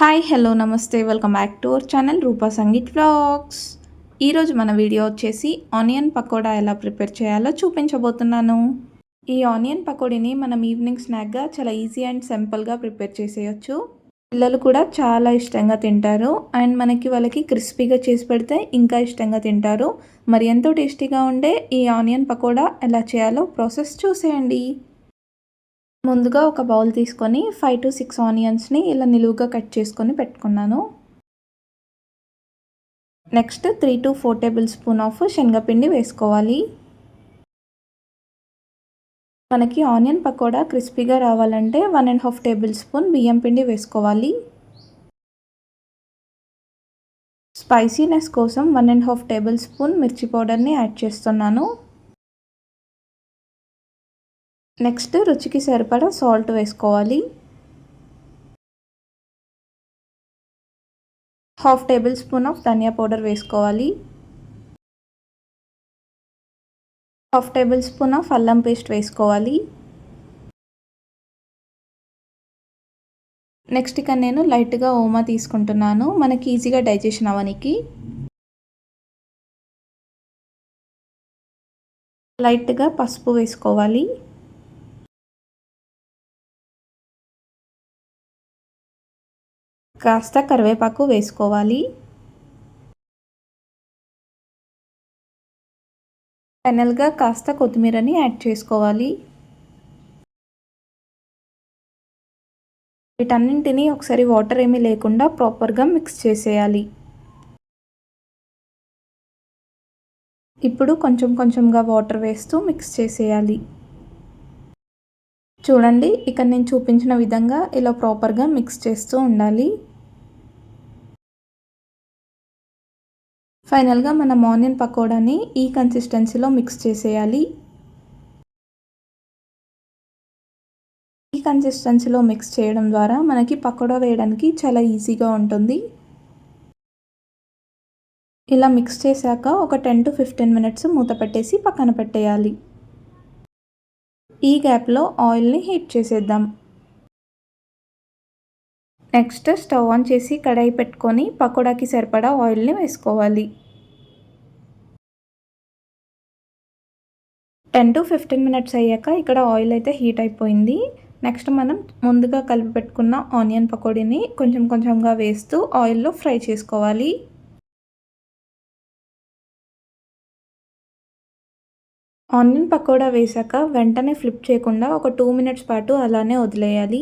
Hi hello నమస్తే welcome back to our channel Roopa Sangeet vlogs. ఈరోజు మన video వచ్చేసి ఆనియన్ పకోడా ఎలా ప్రిపేర్ చేయాలో చూపించబోతున్నాను. ఈ ఆనియన్ పకోడీని మనం ఈవినింగ్ స్నాక్గా చాలా ఈజీ అండ్ సింపుల్గా ప్రిపేర్ చేసేయచ్చు. పిల్లలు కూడా చాలా ఇష్టంగా తింటారు. అండ్ మనకి వాళ్ళకి క్రిస్పీగా చేసి పెడితే ఇంకా ఇష్టంగా తింటారు. మరి ఎంతో టేస్టీగా ఉండే ఈ ఆనియన్ పకోడా ఎలా చేయాలో ప్రాసెస్ చూసేయండి. ముందుగా ఒక బౌల్ తీసుకొని ఫైవ్ టు సిక్స్ ఆనియన్స్ని ఇలా నిలువుగా కట్ చేసుకొని పెట్టుకున్నాను. Next three to four tablespoon of శనగపిండి వేసుకోవాలి. మనకి ఆనియన్ పకోడా క్రిస్పీగా రావాలంటే one and half tablespoon బియ్యం పిండి వేసుకోవాలి. స్పైసీనెస్ కోసం one and half tablespoon మిర్చి పౌడర్ని యాడ్ చేస్తున్నాను. నెక్స్ట్ రుచికి సరిపడా సాల్ట్ వేసుకోవాలి. హాఫ్ టేబుల్ స్పూన్ ఆఫ్ ధనియా పౌడర్ వేసుకోవాలి. హాఫ్ టేబుల్ స్పూన్ ఆఫ్ అల్లం పేస్ట్ వేసుకోవాలి. నెక్స్ట్ ఇక నేను లైట్గా ఓమా తీసుకుంటున్నాను. మనకి ఈజీగా డైజెషన్ అవ్వనికి. లైట్గా పసుపు వేసుకోవాలి. కాస్త కరివేపాకు వేసుకోవాలి. ఫైనల్గా కాస్త కొత్తిమీరని యాడ్ చేసుకోవాలి. వీటన్నింటినీ ఒకసారి వాటర్ ఏమీ లేకుండా ప్రాపర్గా మిక్స్ చేసేయాలి. ఇప్పుడు కొంచెం కొంచెంగా వాటర్ వేస్తూ మిక్స్ చేసేయాలి. చూడండి ఇక్కడ నేను చూపించిన విధంగా ఇలా ప్రాపర్గా మిక్స్ చేస్తూ ఉండాలి. ఫైనల్గా మనం ఆనియన్ పకోడాని ఈ కన్సిస్టెన్సీలో మిక్స్ చేసేయాలి. ఈ కన్సిస్టెన్సీలో మిక్స్ చేయడం ద్వారా మనకి పకోడా వేయడానికి చాలా ఈజీగా ఉంటుంది. ఇలా మిక్స్ చేశాక ఒక టెన్ టు ఫిఫ్టీన్ మినిట్స్ మూత పెట్టేసి పక్కన పెట్టేయాలి. ఈ గ్యాప్లో ఆయిల్ని హీట్ చేసేద్దాం. నెక్స్ట్ స్టవ్ ఆన్ చేసి కడాయి పెట్టుకొని పకోడాకి సరిపడా ఆయిల్ని వేసుకోవాలి. టెన్ టు ఫిఫ్టీన్ మినిట్స్ అయ్యాక ఇక్కడ ఆయిల్ అయితే హీట్ అయిపోయింది. నెక్స్ట్ మనం ముందుగా కలిపి పెట్టుకున్న ఆనియన్ పకోడీని కొంచెం కొంచెంగా వేస్తూ ఆయిల్లో ఫ్రై చేసుకోవాలి. ఆనియన్ పకోడా వేసాక వెంటనే ఫ్లిప్ చేయకుండా ఒక టూ మినిట్స్ పాటు అలానే వదిలేయాలి.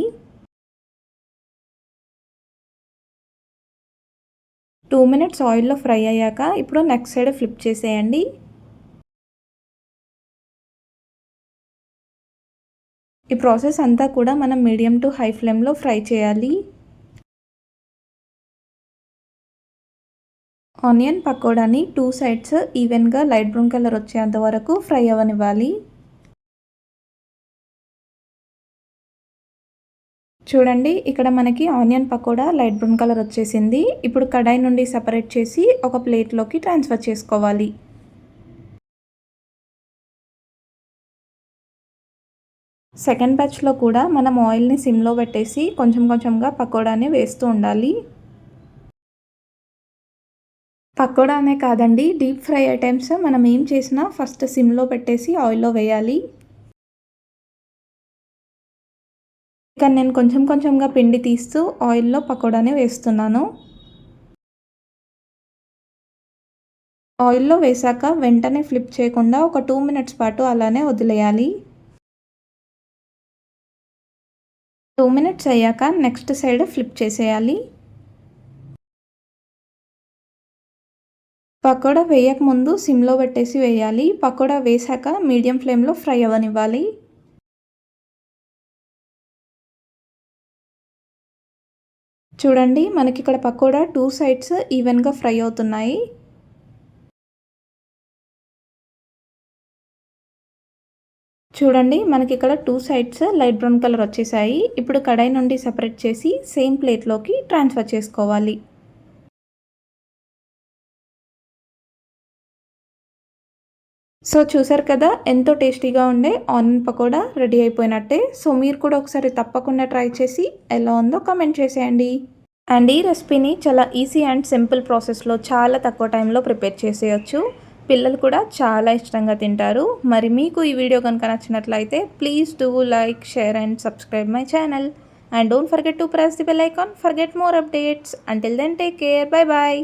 టూ మినిట్స్ ఆయిల్లో ఫ్రై అయ్యాక ఇప్పుడు నెక్స్ట్ సైడ్ ఫ్లిప్ చేసేయండి. ఈ ప్రాసెస్ అంతా కూడా మనం మీడియం టు హై ఫ్లేమ్లో ఫ్రై చేయాలి. ఆనియన్ పకోడాని టూ సైడ్స్ ఈవెన్గా లైట్ బ్రౌన్ కలర్ వచ్చేంత వరకు ఫ్రై అవ్వనివ్వాలి చూడండి ఇక్కడ మనకి onion pakoda light brown colour వచ్చేసింది. ఇప్పుడు కడాయి నుండి సపరేట్ చేసి ఒక ప్లేట్లోకి ట్రాన్స్ఫర్ చేసుకోవాలి. సెకండ్ బ్యాచ్లో కూడా మనం ఆయిల్ని సిమ్లో పెట్టేసి కొంచెం కొంచెంగా పకోడాని వేస్తూ ఉండాలి. పకోడానే కాదండి డీప్ ఫ్రై ఐటమ్స్ మనం ఏం చేసినా ఫస్ట్ సిమ్లో పెట్టేసి ఆయిల్లో వేయాలి. ఇక నేను కొంచెం కొంచెంగా పిండి తీస్తూ ఆయిల్లో పకోడానే వేస్తున్నాను. ఆయిల్లో వేసాక వెంటనే ఫ్లిప్ చేయకుండా ఒక టూ మినిట్స్ పాటు అలానే వదిలేయాలి. టూ మినిట్స్ అయ్యాక నెక్స్ట్ సైడ్ ఫ్లిప్ చేసేయాలి. పకోడా వేయక ముందు సిమ్లో పెట్టేసి వేయాలి. పకోడా వేసాక మీడియం ఫ్లేమ్లో ఫ్రై అవ్వనివ్వాలి. చూడండి మనకి ఇక్కడ పకోడా టూ సైడ్స్ ఈవెన్గా ఫ్రై అవుతున్నాయి. చూడండి మనకి ఇక్కడ two sides light brown colour వచ్చేసాయి. ఇప్పుడు కడాయి నుండి సపరేట్ చేసి సేమ్ ప్లేట్లోకి ట్రాన్స్ఫర్ చేసుకోవాలి. సో చూసారు కదా ఎంతో టేస్టీగా ఉండే ఆనియన్ పకోడా రెడీ అయిపోయినట్టే. సో మీరు కూడా ఒకసారి తప్పకుండా ట్రై చేసి ఎలా ఉందో కామెంట్ చేసేయండి. అండ్ ఈ రెసిపీని చాలా ఈజీ అండ్ సింపుల్ ప్రాసెస్లో చాలా తక్కువ టైంలో ప్రిపేర్ చేసేయచ్చు. పిల్లలు కూడా చాలా ఇష్టంగా తింటారు. మరి మీకు ఈ వీడియో కనుక నచ్చినట్లయితే please do like share and subscribe my channel and don't forget to press the bell icon forget more updates until then take care bye bye